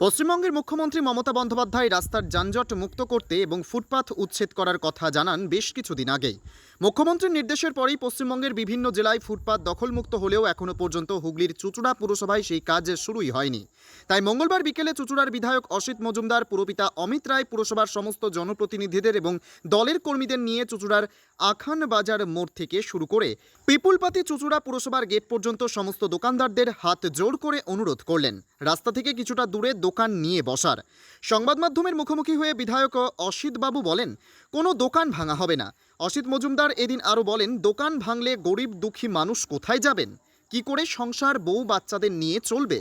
পশ্চিমবঙ্গের মুখ্যমন্ত্রী মমতা বন্দ্যোপাধ্যায় রাস্তার যানজট মুক্ত করতে এবং ফুটপাথ উচ্ছেদ করার কথা জানান বেশ কিছুদিন আগেই। মুখ্যমন্ত্রীর নির্দেশের পরেই পশ্চিমবঙ্গের বিভিন্ন জেলায় ফুটপাথ দখলমুক্ত হলেও এখনও পর্যন্ত হুগলির চুচুড়া পুরসভায় সেই কাজ শুরুই হয়নি। তাই মঙ্গলবার বিকেলে চুচুড়ার বিধায়ক অসিত মজুমদার, পুরপিতা অমিত রায়, পুরসভার সমস্ত জনপ্রতিনিধিদের এবং দলের কর্মীদের নিয়ে চুচুড়ার আখান বাজার মোড় থেকে শুরু করে পিপুলপাতি চুচুড়া পুরসভার গেট পর্যন্ত সমস্ত দোকানদারদের হাত জোর করে অনুরোধ করলেন। রাস্তা থেকে কিছুটা দূরে দোকান নিয়ে বসার। সংবাদ মাধ্যমের মুখোমুখি হয়ে বিধায়ক অসিত বাবু বলেন, কোনো দোকান ভাঙা হবে না। অসিত মজুমদার এদিন আরও বলেন, দোকান ভাঙলে গরিব দুঃখী মানুষ কোথায় যাবেন? কি করে সংসার বউ বাচ্চাদের নিয়ে চলবে?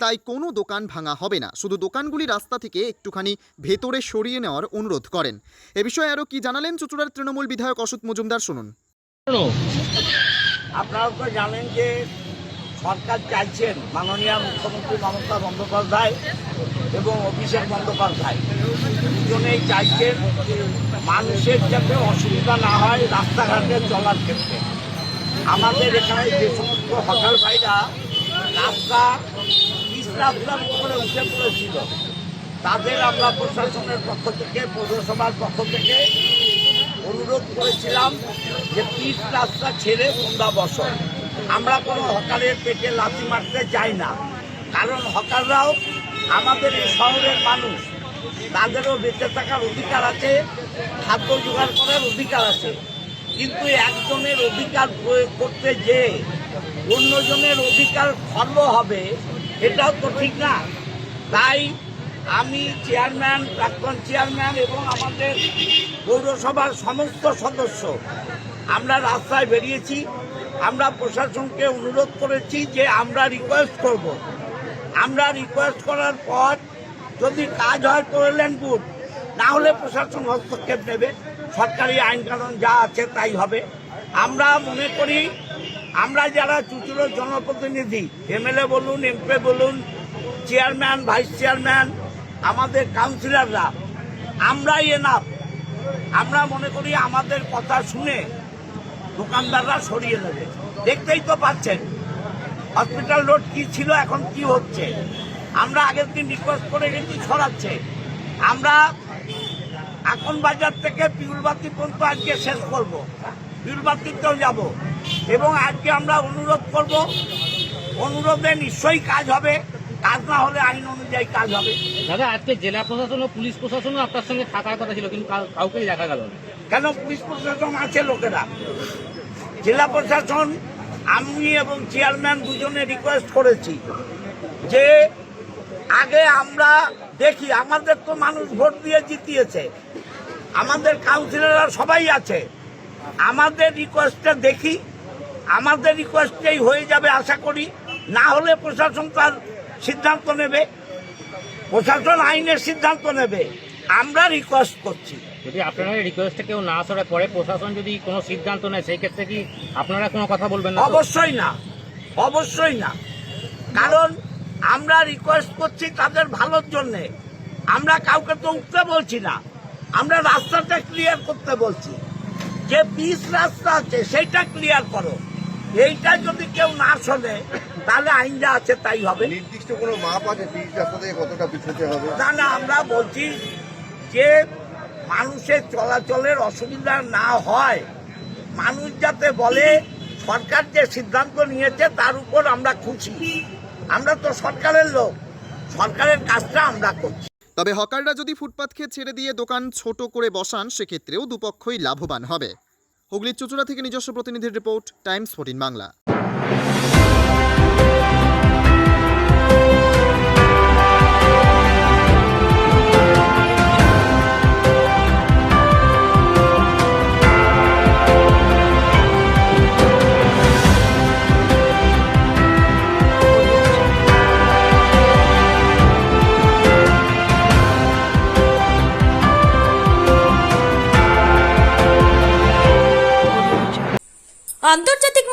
তাই কোনো দোকান ভাঙা হবে না। শুধু দোকানগুলি রাস্তা থেকে একটুখানি ভেতরে সরিয়ে নেওয়ার অনুরোধ করেন। এ বিষয়ে আরও কি জানালেন চুচুড়ার তৃণমূল বিধায়ক অসিত মজুমদার শুনুন। আপনারা তো জানেন যে সরকার চাইছেন মাননীয় মুখ্যমন্ত্রী মমতা বন্দ্যোপাধ্যায় এবং অভিষেক বন্দ্যোপাধ্যায়। দুজনেই চাইছেন মানুষের যাতে অসুবিধা না হয় রাস্তাঘাটে চলার ক্ষেত্রে। আমাদের এখানে যে সমস্ত হকার ভাইরা রাস্তা বিশ্রাম করে উঠে পড়েছিল, তাদের আমরা প্রশাসনের পক্ষ থেকে, পৌরসভার পক্ষ থেকে অনুরোধ করেছিলাম যে পিচ রাস্তা ছেড়ে তোমরা বসো। আমরা কোনো হকারের পেটে লাথি মারতে চাই না। কারণ হকাররাও আমাদের এই শহরের মানুষ। তাদেরও বেঁচে থাকার অধিকার আছে, খাদ্য জোগাড় করার অধিকার আছে। কিন্তু একজনের অধিকার প্রয়োগ করতে যে অন্যজনের অধিকার খর্ব হবে, এটাও তো ঠিক না। তাই আমি চেয়ারম্যান, প্রাক্তন চেয়ারম্যান এবং আমাদের পৌরসভার সমস্ত সদস্য, আমরা রাস্তায় বেরিয়েছি। আমরা প্রশাসনকে অনুরোধ করেছি যে আমরা রিকোয়েস্ট করব। আমরা রিকোয়েস্ট করার পর যদি কাজ হয় করলেন গুড না হলে প্রশাসন হস্তক্ষেপ নেবে। সরকারি আইন কানুন যা আছে তাই হবে। আমরা মনে করি, আমরা যারা চুচুড়োর জনপ্রতিনিধি, এমএলএ বলুন, এমপি বলুন, চেয়ারম্যান, ভাইস চেয়ারম্যান, আমাদের কাউন্সিলররা, আমরাই এনাফ আমরা মনে করি আমাদের কথা শুনে দোকানদাররা সরিয়ে নেবে দেখতেই তো পাচ্ছেন হসপিটাল রোড কি ছিল এখন কি হচ্ছে। আমরা আগের দিন রিকোয়েস্ট করে গেছি সরাচ্ছে আমরা এখন বাজার থেকে পিউলবাতি পর্যন্ত আজকে শেষ করব। পিউলবাতিতেও যাব। এবং আজকে আমরা অনুরোধ করব অনুরোধে নিশ্চয়ই কাজ হবে। কাজ না হলে আইন অনুযায়ী কাজ হবে। দাদা আজকে জেলা প্রশাসন ও পুলিশ প্রশাসনও আপনার সঙ্গে থাকার কথা ছিল কিন্তু কাউকেই দেখা গেল না। কেন পুলিশ প্রশাসন আছে লোকেরা? জেলা প্রশাসন, আমি এবং চেয়ারম্যান দুজনে রিকোয়েস্ট করেছি যে আগে আমরা দেখি, আমাদের তো মানুষ ভোট দিয়ে জিতিয়েছে। আমাদের কাউন্সিলররা সবাই আছে। আমাদের রিকোয়েস্টটা দেখি, আমাদের রিকোয়েস্টেই হয়ে যাবে আশা করি। না হলে প্রশাসন তার সিদ্ধান্ত নেবে। প্রশাসন আইনের সিদ্ধান্ত নেবে। আমরা রিকোয়েস্ট করছি। যদি আপনারা রিকোয়েস্টে কেউ না সরে পরে প্রশাসন যদি কোনো সিদ্ধান্ত নেয় সেই ক্ষেত্রে কি আপনারা কোনো কথা বলবেন না অবশ্যই না। অবশ্যই না। কারণ আমরা রিকোয়েস্ট করছি তাদের ভালোর জন্যে। আমরা কাউকে তো উঠতে বলছি না। আমরা রাস্তাটা ক্লিয়ার করতে বলছি। যে পিস রাস্তা আছে সেইটা ক্লিয়ার করো। এইটা যদি কেউ না শোনে তাহলে আইন যা আছে তাই হবে। নির্দিষ্ট কোনো মাপ আছে রাস্তা থেকে কতটা পিছুতে হবে? না না আমরা বলছি যে মানুষের চলাচলের অসুবিধা না হয়। মানুষ যাতে বলে, সরকার যে সিদ্ধান্ত নিয়েছে তার উপর আমরা খুশি। আমরা তো সরকারের লোক। সরকারের কাজটা আমরা করছি। তবে হকাররা যদি ফুটপাথকে ছেড়ে দিয়ে দোকান ছোট করে বসান, সেক্ষেত্রেও দুপক্ষই লাভবান হবে। হুগলির চুচুড়া থেকে নিজস্ব প্রতিনিধির রিপোর্ট, টাইমস ফোর্টিন বাংলা। আন্তর্জাতিক